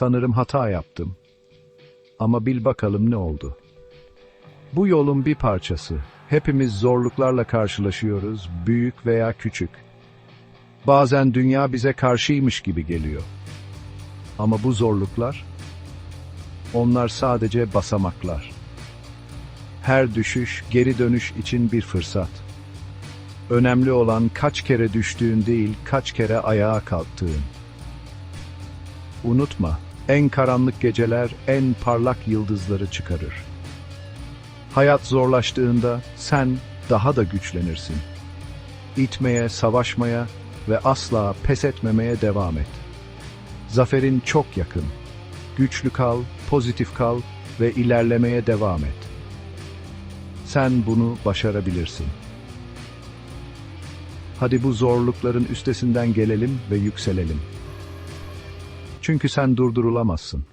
Sanırım hata yaptım. Ama bil bakalım ne oldu. Bu yolun bir parçası. Hepimiz zorluklarla karşılaşıyoruz, büyük veya küçük. Bazen dünya bize karşıymış gibi geliyor. Ama bu zorluklar, onlar sadece basamaklar. Her düşüş, geri dönüş için bir fırsat. Önemli olan kaç kere düştüğün değil, kaç kere ayağa kalktığın. Unutma, en karanlık geceler en parlak yıldızları çıkarır. Hayat zorlaştığında sen daha da güçlenirsin. İtmeye, savaşmaya ve asla pes etmemeye devam et. Zaferin çok yakın. Güçlü kal, pozitif kal ve ilerlemeye devam et. Sen bunu başarabilirsin. Hadi bu zorlukların üstesinden gelelim ve yükselelim. Çünkü sen durdurulamazsın.